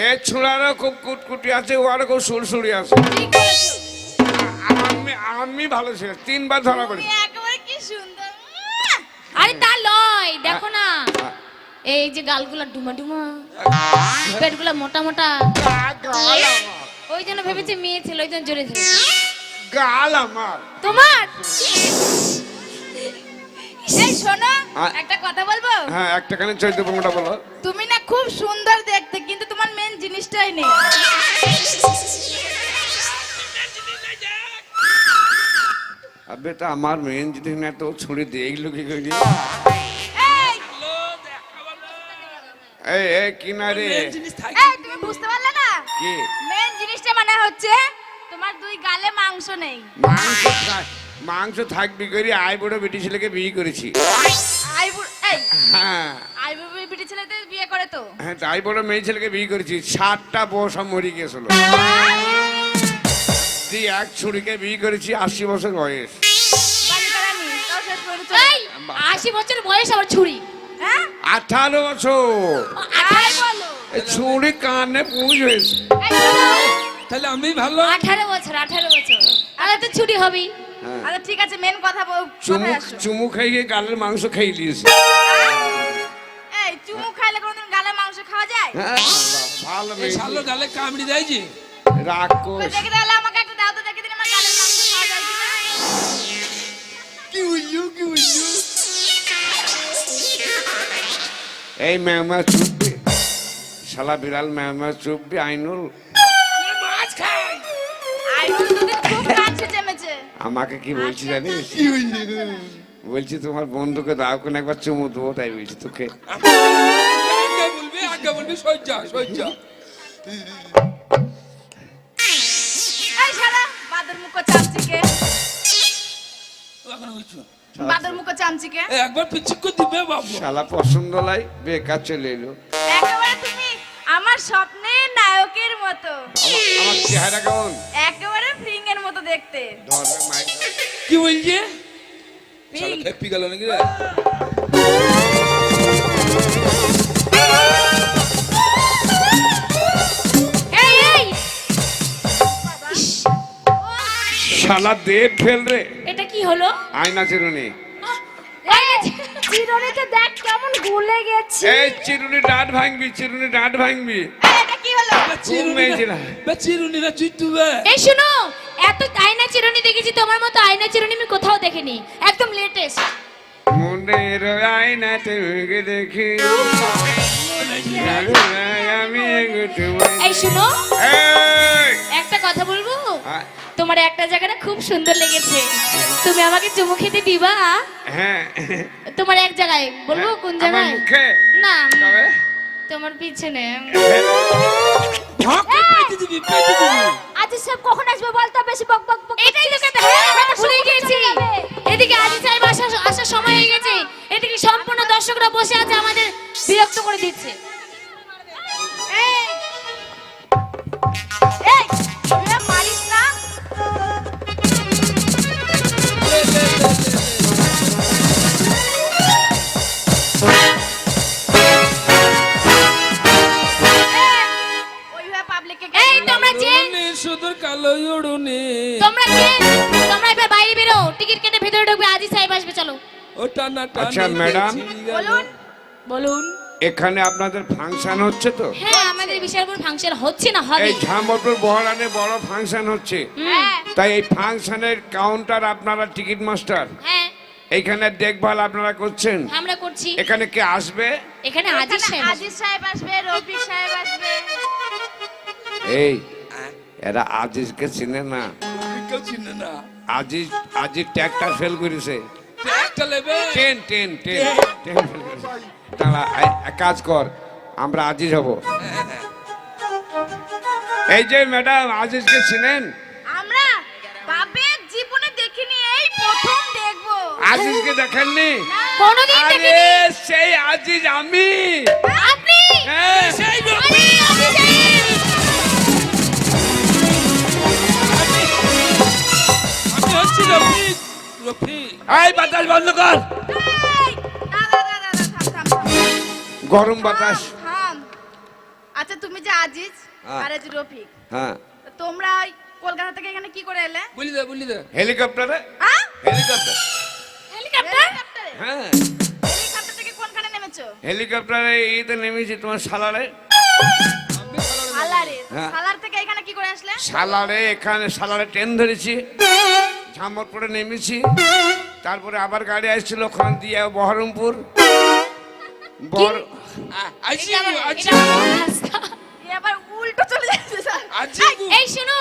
এ ছোড়ারও খুব কুটকুটি আছে ওরও খুব সুরসুরি আছে। আমি আমি ভালো ছিল তিনবার ধরা পড়ি। তুমি একেবারে কি সুন্দর আরে তা লয় দেখো না। এই যে গালগুলা ডুমা ডুমা পেটগুলা মোটা মোটা। ওই জন্য ভেবেছি মেয়ে ছিল ওই জন্য জোরে ছিল গাল আমার। তোমার? এই শোনো একটা কথা বলব? হ্যাঁ একটা কানে চৈত্র বলো। তুমি না খুব সুন্দর দেখতে কিন্তু নেই আমার মেন জিনিস না তো ছুড়ে দিয়ে এইগুলো কি করি এই এই কিনারে। এই তুমি বুঝতে পারলে না? কি? মেন জিনিসটা মানে হচ্ছে তোমার দুই গালে মাংস নেই। মাংস মাংস থাকবি করি আই বড় বেটি ছেলেকে বিয়ে করেছি। আই এই হ্যাঁ। আই বুড়ি বিটি করে তো? হ্যাঁ তাই বড় মেয়ে ছেলেকে বিয়ে করেছি। সাতটা বউ সব মরে গেছিল তুই এক ছুরিকে বিয়ে করেছি আশি বছর বয়স। আশি বছর বয়স আমার ছুরি। হ্যাঁ? আঠারো বছর। আই ছুরি কানে পুঁজ হয়েছে। তাহলে আমি ভালো? আঠারো বছর আঠারো বছর। তাহলে তো ছুরি হবেই। হ্যাঁ। আচ্ছা ঠিক আছে মেন কথা বল চুমু কোথায় আসো। চুমু খাইয়ে গালের মাংস খাইয়ে দিয়েছে। ভালো এই শালো গালে কামড়ি দেয় যে রাগ দেখে তাহলে আমাকে একটা দাও তো দেখে দিন আমার গালের মাংস খাওয়া যায় কি কি এই ম্যামা চুপবি। শালা বিড়াল ম্যামা চুপবি আইনুল। মাছ খাই। আই তোদের খুব কাছে জমেছে। আমাকে কি বলছি জানিস? কি উইলু বলছি তোমার বন্ধুকে দাও কোন একবার চুমু দেবো তাই বলছি তোকে। আগে বলবি সজ্জা সজ্জা। এই শালা বাদর মুখো চামচিকে। এখন বুঝছ বাদর মুখো চামচিকে একবার পিছিক করে দিবে বাবু। শালা পছন্দ লাই বেকার চলে এলো। একেবারে তুমি আমার স্বপ্নের নায়কের মতো। আমার চেহারা কেমন? একেবারে ফ্রিং এর মতো দেখতে। ধরবে মাইক। কি বলছে? ফ্রিং হ্যাপি গেল নাকি রে? শালা দেব ফেল রে। এটা কি হলো? আয়না চিরুনি। চিরনিতে দেখ কেমন গলে গেছে। এই চিরুনি ডাট ভাঙবি চিরুনি ডাট ভাঙবি। এটা কি হলো? মেয়েছিলা। চিরুনি না চুইটুবে এই শুনো এত আয়না চিরুনি দেখেছি তোমার মতো আয়না চিরুনি আমি কোথাও দেখিনি। একদম লেটেস্ট মনের আয়নাতে উগে দেখি। আমি এই শুনো এই! একটা কথা বলব? তোমার একটা জায়গাটা খুব সুন্দর লেগেছে। তুমি আমাকে চুমু খেতে দিবা হ্যাঁ। তোমার এক জায়গায় বলব কোন আমার জায়গায় মুখে? না তোমার পিছনে। আজ সব কখন আসবে বলতো? বেশি বক বক বক এটাই তো কথা হ্যাঁ ভুলে গেছি। এদিকে আজি সাহেব আসার আসার সময় হয়ে গেছে। এদিকে সম্পূর্ণ দর্শকরা বসে আছে আমাদের বিরক্ত করে দিচ্ছে। আচ্ছা, ম্যাডাম। বলুন। বলুন। এখানে আপনাদের ফাংশন হচ্ছে তো? হ্যাঁ আমাদের বিশাল বড় ফাংশন হচ্ছে না হবে। এই ঝামপুর বহরানে বড় ফাংশন হচ্ছে। হ্যাঁ। তাই এই ফাংশনের কাউন্টার আপনারা টিকিট মাস্টার হ্যাঁ। এইখানে দেখভাল আপনারা করছেন? আমরা করছি। এখানে কে আসবে? এখানে আজি এখানে সাহেব আজিজ সাহেব আসবে রফিক সাহেব আসবে। এই এরা আজিজকে চিনে না। কেউ চিনে না। আজিজ আজিজ ট্যাগটা ফেল করেছে। একটা লেবে ten ten ten ten. Fail করেছে তারা এ- এক কাজ কর আমরা আজিজ হব। এই যে ম্যাডাম আজিজকে চিনেন? আমরা বাবের জীবনে দেখিনি এই প্রথম দেখব। আজিজকে দেখেননি? কোনোদিন আরে দেখিনি। সেই আজিজ আমি। আপনি? হ্যাঁ। সেই সাহেব! আমি হচ্ছি এই বাতাস বন্ধ কর। গরম বাতাস। থাম আচ্ছা তুমি যে আজিজ হ্যাঁ। আর এই রফিক হ্যাঁ। তোমরা ওই কলকাতা থেকে এখানে কি করে এলে? বলি দে বলি দে। হেলিকপ্টারে? হ্যাঁ হেলিকপ্টার। হেলিকপ্টার? হ্যাঁ। হেলিকপ্টার থেকে কোনখানে নেমেছো? হেলিকপ্টারে ইতে নেমেছি তোমার সালারে। সালারে। হ্যাঁ। সালার থেকে এখানে কি করে আসলে? সালারে এখানে সালারে ট্রেন ধরেছি। ঝামরপুরে নেমেছি। তারপরে আবার গাড়ি আসছিল ওখান দিয়ে বহরমপুর। এই শোনো।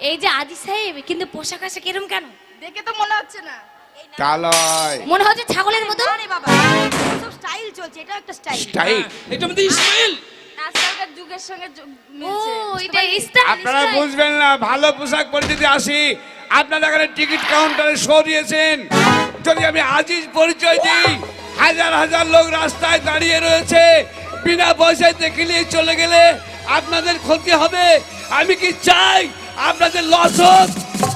এই যে আজি সাহেব কিন্তু পোশাক আশাক এরম কেন? দেখে তো মনে হচ্ছে না। তালয় মনে হচ্ছে ছাগলের মতো? আরে বাবা সব স্টাইল চলছে এটা একটা স্টাইল। স্টাইল এটা মধ্যে ইসমাইল আজকালকার যুগের সঙ্গে যু- ও এটা স্টাইল আপনারা বুঝবেন না ভালো পোশাক পরে যদি আসি আপনারা এখানে টিকিট কাউন্টারে শো দিয়েছেন। যদি আমি আজিজ পরিচয় দিই, হাজার হাজার লোক রাস্তায় দাঁড়িয়ে রয়েছে, বিনা পয়সায় নিয়ে চলে গেলে আপনাদের ক্ষতি হবে। আমি কি চাই আপনাদের লস হোক?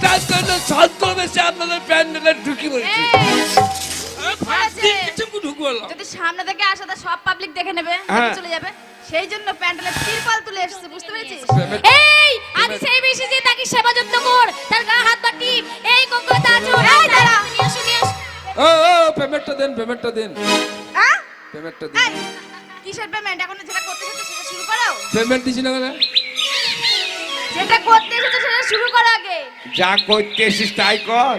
তার জন্য ছদ্মবেশে আপনাদের প্যান্ডেলে ঢুকি পড়েছি যদি সামনে থেকে আসে তা সব পাবলিক দেখে নেবে হ্যাঁ। চলে যাবে। সেই জন্য প্যান্ডেলের তিরপাল তুলে এসেছে বুঝতে পেরেছিস? এই আজি সাহেব এসেছে তাকে সেবা যত্ন কর তার গা হাত পা টিপ। এই দাঁড়া। আসো ও ও পেমেন্টটা দেন পেমেন্টটা দেন। হ্যাঁ? পেমেন্টটা দেন। কিসের পেমেন্ট এখন যেটা করতে এসেছ সেটা শুরু করো। পেমেন্ট দিছি না কেন? যেটা করতে এসেছ সেটা শুরু করো আগে। যা করতে এসিস তাই কর।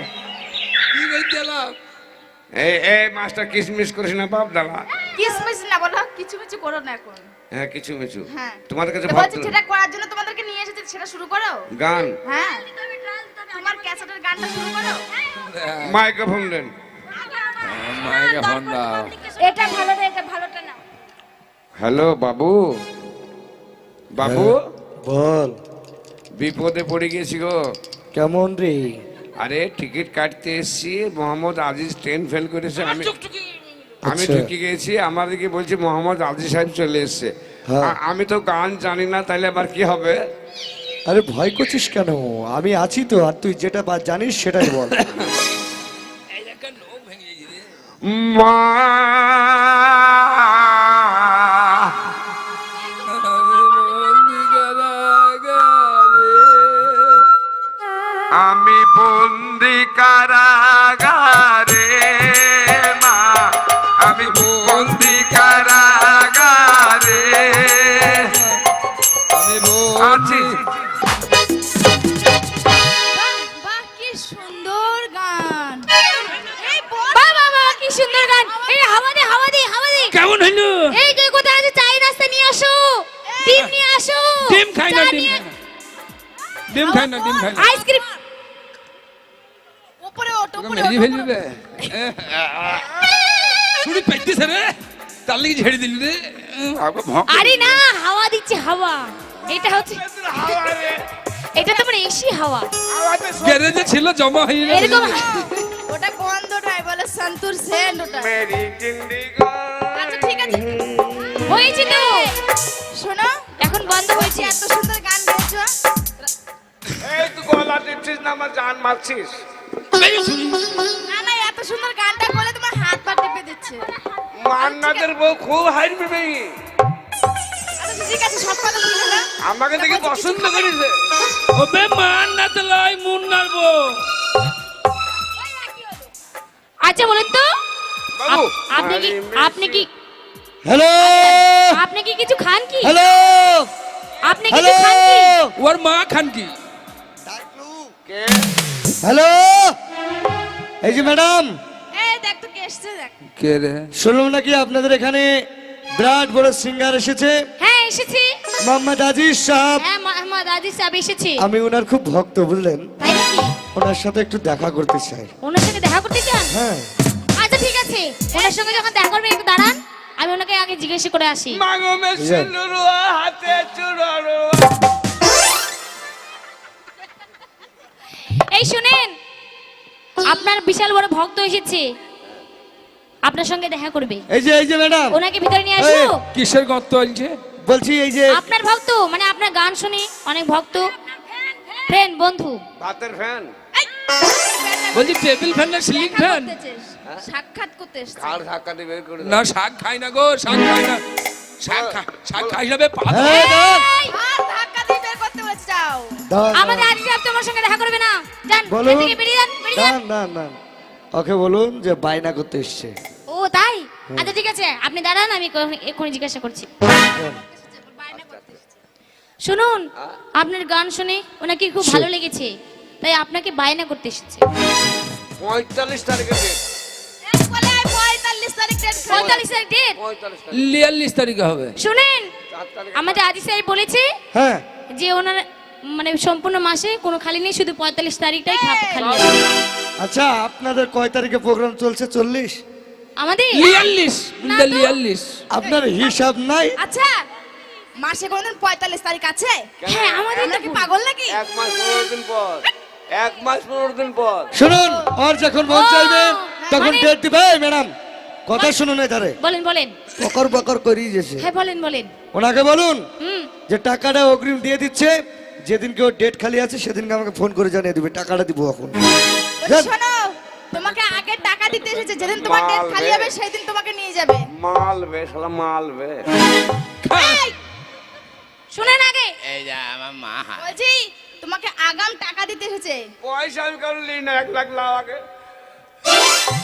কি করতে এলাম? এই এই মাস্টার কিসমিস করিস না বাপ দাদা কিসমিস না বলো কিছু কিছু করো না এখন। হ্যাঁ কিছু মিছু হ্যাঁ। তোমাদের কাছে বলছি সেটা করার জন্য তোমাদেরকে নিয়ে এসেছি সেটা শুরু করো? গান। হ্যাঁ। তোমার ক্যাসেটের গানটা শুরু করো? মাইক্রোফোন দেন। মাইকে দাও এটা ভালো না এটা ভালোটা না হ্যালো বাবু। বাবু? বল। বিপদে পড়ে গেছি গো। কেমন রে? আরে টিকিট কাটতে এসেছি মোহাম্মদ আজিজ ট্রেন ফেল করেছে আমি আমি আচ্ছা। ঢুকে গেছি আমার দিকে বলছি মোহাম্মদ আজিজ সাহেব চলে এসছে। হ্যাঁ। আমি তো গান জানি না তাহলে আবার কি হবে? আরে ভয় করছিস কেন? আমি আছি তো আর তুই যেটা বা- জানিস সেটাই বল। মা দে এই তুই কোথায় আছে? চাই রাস্তা নিয়ে আসো। ডিম নিয়ে আসো। ডিম খাই না ডিম নিয়ে- খাই। না। ডিম খাই না ডিম খাই না। আইসক্রিম। উপরে ওঠ উপরে ফেলবি উপরে বে শুনি পাইতেছে রে। তার লাগি ঝেড়ে দিলি রে। আরে না হাওয়া দিচ্ছে হাওয়া। এটা হচ্ছে এটা তোমার এসি হাওয়া। গ্যারেজে ছিল জমা হয়ে এরকম ওটা গন্ধ নয় বলে সন্তুর সেন্ট ওটা মেরি জিন্দিগা। হয়েছে তো। শোনো এখন বন্ধ হয়েছে। এত সুন্দর গান গাইছো। এই তুই গলা দিচ্ছিস না আমার জান মারছিস। না না এত সুন্দর গানটা করলে তোমার হাত পা টিপে দিচ্ছে। মান্নাদের বউ খুব হাইরবে মেয়ে আচ্ছা ঠিক আছে সব কথা আমাকে দেখে পছন্দ করেছে। ওবে মান না তো লয় মুন নারবো আচ্ছা বলুন তো আপনি কি আপনি কি হ্যালো আপনি কি কিছু খান কি? হ্যালো আপনি হ্যালো কিছু খান কি? ওর মা খান কি? কে? হ্যালো এই যে ম্যাডাম। এই দেখ তো কে এসছে দেখ। কে রে? শুনলাম নাকি আপনাদের এখানে বিরাট বড় সিঙ্গার এসেছে? হ্যাঁ এসেছি। মোহাম্মদ আজিজ সাহেব। হ্যাঁ মোহাম্মদ আজিজ সাহেব এসেছি। আমি ওনার খুব ভক্ত বুঝলেন? ওনার সাথে একটু দেখা করতে চাই। ওনার সাথে দেখা করতে চান? হ্যাঁ। আচ্ছা ঠিক আছে। ওনার সঙ্গে যখন দেখা করবেন একটু দাঁড়ান। আমি ওনাকে আগে জিজ্ঞেস করে আসি। হাতে এই শুনেন আপনার বিশাল বড় ভক্ত এসেছে। আপনার সঙ্গে দেখা করবে। এই যে এই যে ম্যাডাম। ওনাকে ভিতরে নিয়ে আসো। কিসের গর্ত হয়েছে বলছি এই যে আপনার ভক্ত মানে আপনার গান শুনি অনেক ভক্ত। ফ্রেন্ড বন্ধু। ভাতের ফ্যান। বলছি টেবিল ফ্যান না সিলিং ফ্যান সাক্ষাৎ করতে এসছে ঘাড় ধাক্কা বের করে না শাক খাই না গো শাক খাই না। পা হ্যাঁ ধাক্কা দিয়ে বের করতে বলছে যাও। দাঁড়ান, আমাদের। তোমার সঙ্গে দেখা করবে না। যান বলুন। এদিকে বেরিয়ে যান বেরিয়ে যান। দাঁড়ান দাঁড়ান দাঁড়ান ওকে বলুন যে বায়না করতে এসছে। ও তাই? আচ্ছা ঠিক আছে। আপনি দাঁড়ান আমি এক্ষুনি জিজ্ঞাসা করছি। শুনুন আপনার গান শুনে ওনাকে খুব ভালো লেগেছে। তাই আপনাকে বায়না করতে এসেছে। পঁয়তাল্লিশ তারিখে date, এই বলে আয় 45 তারিখ পঁয়তাল্লিশ তারিখ পঁয়তাল্লিশ তারিখ। লিয়াল্লিশ তারিখে হবে। শুনেন আমাদের আজিজ সাহেব বলেছে হ্যাঁ। যে ওনার মানে সম্পূর্ণ মাসে কোনো খালি নেই শুধু পঁয়তাল্লিশ তারিখটাই খাপ- খালি। আচ্ছা আপনাদের কয় তারিখে প্রোগ্রাম চলছে? চল্লিশ? আমাদের? লিয়াল্লিশ না লিয়াল্লিশ আপনার হিসাব নাই? আচ্ছা মাসে কোনদিন 45 তারিখ আছে? হ্যাঁ আমাদের পাগল নাকি? এক মাস পনেরো দিন পর। এক মাস পনেরো দিন পর। শুনুন ওর যখন মন চাইবে তখন মানে- ডেট দিবে ম্যাডাম কথা শুনুন এধারে। বলেন বলেন। বকর বকর করিয়ে যেছে হ্যাঁ বলেন বলেন। ওনাকে বলুন যে টাকাটা অগ্রিম দিয়ে দিচ্ছে যেদিনকে ওর ডেট খালি আছে সেদিনকে আমাকে ফোন করে জানিয়ে দিবে টাকাটা দিব এখন। শোনো তোমাকে আগে টাকা দিতে এসেছে যেদিন তোমার ডেট মাল খালি। হবে সেই দিন তোমাকে নিয়ে যাবে। মালবে শালা মালবে এই, শুনেন আগে। বলছি তোমাকে আগাম টাকা দিতে এসেছে পয়সা আমি কারণ নিই না এক লাখ লাও আগে।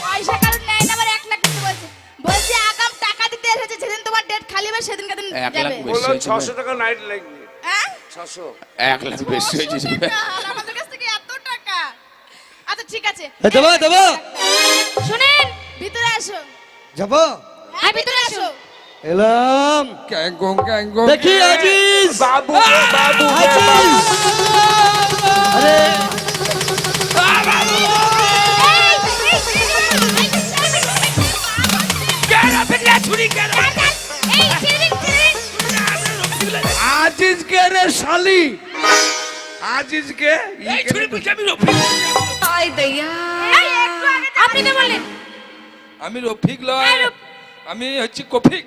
পয়সা কারণ নেয় না আবার এক লাখ দিতে বলছে। বলছি আগাম টাকা দিতে এসেছে যেদিন তোমার ডেট খালি হবে সেদিন কেদিন এক লাখ যাবে। বেশি বলল হয়েছে ছশো টাকা নাইট লাগবে। হ্যাঁ? ছশো। এক লাখ বেশি হয়েছে। আর আমাদের কাছ থেকে এত টাকা। আচ্ছা ঠিক আছে। এ, দেবো দেবো। শুনেন ভিতরে আসো যাব? হ্যাঁ ভিতরে আসো এলাম। ক্যাঙ্গং ক্যাঙ্গং। দেখি আজিজ। বাবু গো, বাবু আজিজ। আরে। আজিজ কে রে শালি। আজিজ কে এই ছুরি বুঝে আমি রফিক। আপনি তো বললেন। আমি রফিক লয়। আমি হচ্ছি কফিক।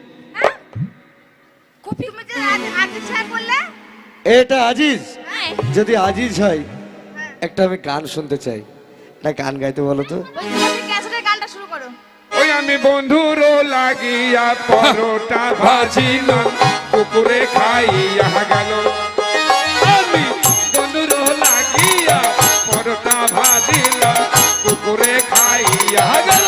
তুমি যে আজিজ সাহেব বললে এটা আজিজ। হ্যাঁ। যদি আজিজ হয় একটা আমি গান শুনতে চাই। একটা গান গাইতে বলো তো। ওই তুমি ক্যাসেটের গানটা শুরু করো। ওই আমি বন্ধুর লাগিয়া পরোটা ভাজিলাম কুকুরে খাইয়া গেল। আমি বন্ধুর লাগিয়া পরোটা ভাজিলাম কুকুরে খাইয়া গেল।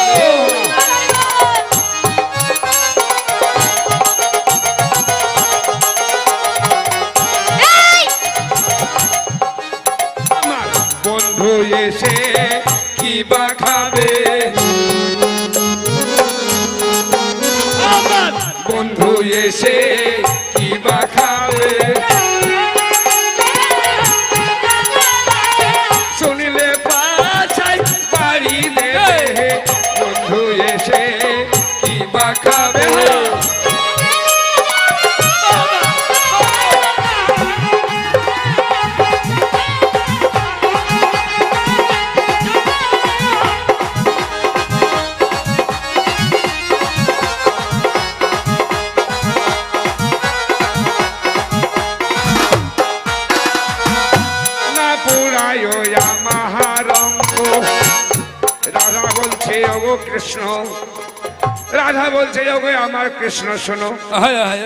বলছে ওগো আমার কৃষ্ণ শোনো। হায় হায়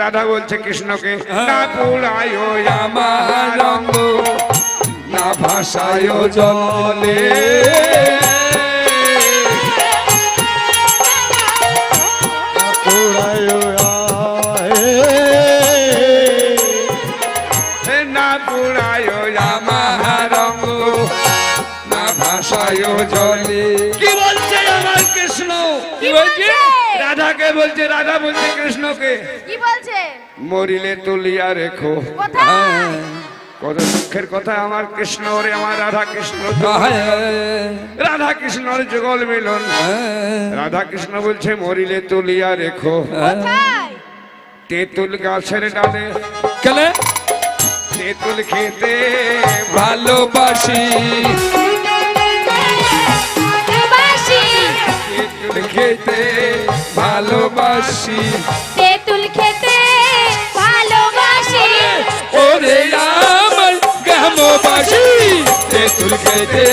রাধা বলছে কৃষ্ণকে না পুরায় আমার না ভাষায় জলে। বলছে রাধা বলছে কৃষ্ণকে কি বলছে? মরিলে তুলিয়া রেখো। কত দুঃখের কথা আমার কৃষ্ণ রে আমার রাধা কৃষ্ণ তো। হায় হায়। রাধা কৃষ্ণর যুগল মিলন। রাধা কৃষ্ণ বলছে মরিলে তুলিয়া রেখো। তেঁতুল গাছের ডালে। কেন তেঁতুল খেতে ভালোবাসি। তেঁতুল খেতে ভালোবাসি। তেঁতুল খেতে ভালোবাসি। ওরে আমার গ্রামবাসী তেঁতুল খেতে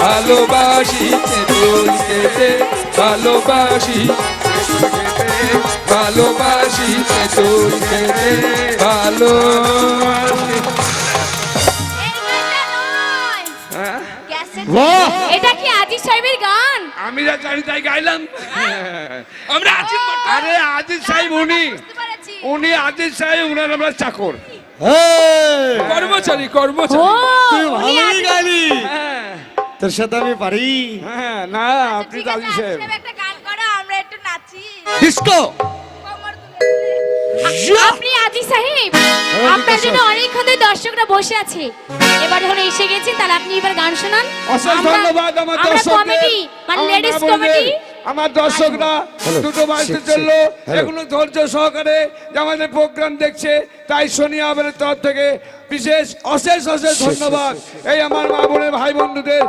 ভালোবাসি তেঁতুল খেতে ভালোবাসি ভালোবাসি তেঁতুল খেতে ভালোবাসি তাই গাইলাম আমরা আছি আরে আজিজ সাহেব উনি উনি আজিজ সাহেব উনার আমরা চাকর। এই, কর্মচারী কর্মচারী। তুই ভালোই আজিজ- গাইলি হ্যাঁ। তোর সাথে আমি পারি। হ্যাঁ না আপনি তো আছে আজিজ সাহেব একটা গান করো আমরা একটু নাচি। ডিস্কো। আপনি আজিজ সাহেব হ্যাঁ, আপনার জন্য অনেকক্ষণ ধরে দর্শকরা বসে আছে। এবার যখন এসে গেছেন তাহলে আপনি এবার গান শোনান। আমরা- ধন্যবাদ আমার আমরা কমেডি মানে লেডিস কমেডি আমার দর্শকরা দুটো বাজতে চলল। এগুলো ধৈর্য সহকারে যে আমাদের প্রোগ্রাম দেখছে তাই সোনিয়া আবের তরফ থেকে বিশেষ অশেষ অশেষ ধন্যবাদ। এই আমার মা বোনের ভাই বন্ধুদের।